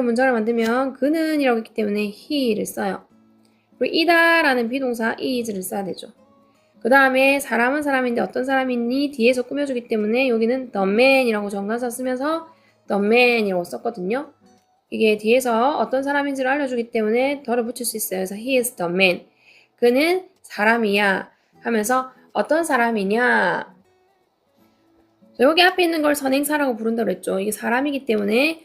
이런 문장을 만들면 그는 이라고 했기 때문에 he를 써요. 그리고 이다라는 비동사 is를 써야 되죠. 그 다음에 사람은 사람인데 어떤 사람이니 뒤에서 꾸며주기 때문에 여기는 the man이라고 정관사 쓰면서 the man이라고 썼거든요. 이게 뒤에서 어떤 사람인지를 알려주기 때문에 더를 붙일 수 있어요. 그래서 he is the man. 그는 사람이야 하면서 어떤 사람이냐 자, 여기 앞에 있는 걸 선행사라고 부른다고 그랬죠. 이게 사람이기 때문에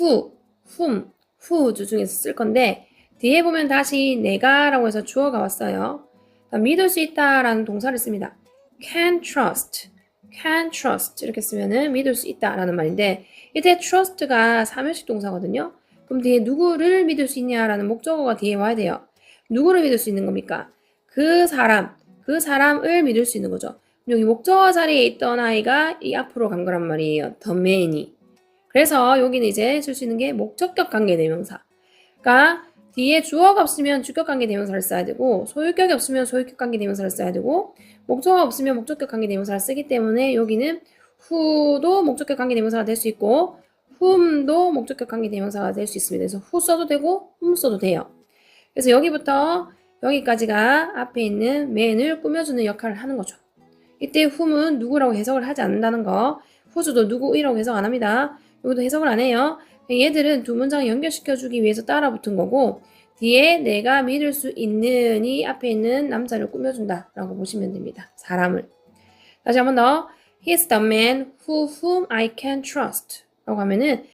who, whom, whose 중에서 쓸 건데 뒤에 보면 다시 내가라고 해서 주어가 왔어요. 자, 믿을 수 있다라는 동사를 씁니다. can trust, can trust 이렇게 쓰면은 믿을 수 있다라는 말인데 이때 trust가 사면식 동사거든요. 그럼 뒤에 누구를 믿을 수 있냐라는 목적어가 뒤에 와야 돼요. 누구를 믿을 수 있는 겁니까? 그 사람, 그 사람을 믿을 수 있는 거죠. 여기 목적어 자리에 있던 아이가 이 앞으로 간 거란 말이에요. the man이. 그래서 여기는 이제 쓸 수 있는 게 목적격 관계 대명사. 그러니까 뒤에 주어가 없으면 주격 관계 대명사를 써야 되고 소유격이 없으면 소유격 관계 대명사를 써야 되고 목적어가 없으면 목적격 관계 대명사를 쓰기 때문에 여기는 who도 목적격 관계 대명사가 될 수 있고 whom도 목적격 관계 대명사가 될 수 있습니다. 그래서 who 써도 되고 whom 써도 돼요. 그래서 여기부터 여기까지가 앞에 있는 man을 꾸며주는 역할을 하는 거죠. 이때 whom은 누구라고 해석을 하지 않는다는 거 who도 누구이라고 해석 안 합니다. 여기도 해석을 안 해요. 얘들은 두 문장을 연결시켜주기 위해서 따라 붙은 거고 뒤에 내가 믿을 수 있는 이 앞에 있는 남자를 꾸며준다 라고 보시면 됩니다. 사람을. 다시 한 번 더. He's the man who whom I can trust 라고 하면은